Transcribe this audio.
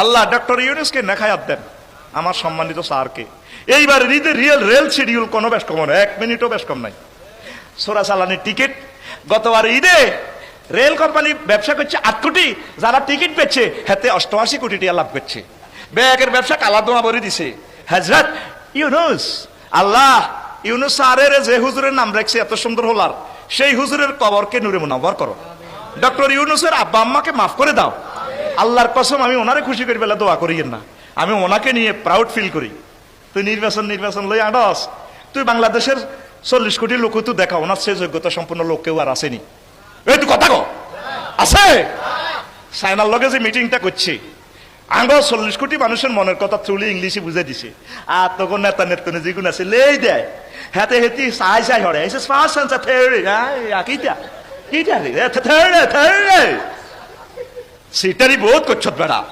আল্লাহ doctor ইউনুসকে নেখায়াত দেন, আমার সম্মানিত স্যারকে। এইবার রিদে রিয়েল রেল শিডিউল কোনো বেশ কম এক মিনিটও বেশ কম নাই। সোরা চালানের টিকিট গতবার ঈদে রেল কোম্পানি ব্যবসা করছে আট কোটি, যারা টিকিট পেয়েছে, হাতে অষ্টআশি কোটি টাকা লাভ করছে। ব্যাগের ব্যবসা কালাদোয়া ভরে দিছে। হাজরত ইউনুস, আল্লাহ ইউনুস স্যারের যে হুজুরের নাম রাখছে, এত সুন্দর হলার, সেই হুজুরের কবরকে নুরে মুনাবর করো। ডক্টর ইউনুসের আব্বা আম্মাকে মাফ করে দাও। আল্লাহর কসম, আমি ওনারে খুশি করি বেলা দোয়া করিয়েন না। আমি ওনাকে নিয়ে প্রাউড ফিল করি। তুই নির্বাচন নির্বাচন লই আডস। তুই বাংলাদেশের চল্লিশ কোটি লোক তুই দেখা ওনার সে যোগ্যতা সম্পন্ন লোক কেউ আর আসেনি। এই তুই কথা কো আছে? সাইনার লগে যে মিটিংটা করছে, আঙ্গ চল্লিশ কোটি মানুষের মনের কথা থ্রুলি ইংলিশে বুঝে দিছে। আর তখন নেতা নেতনে যেগুলো আছে, লেই দেয়। হাতে হেতি সাই সাই হরে। ফার্স্ট সেন্সার থেওরি হ্যাঁ কিটা কিটা রে? सीटरी बहुत कुछ बेड़ा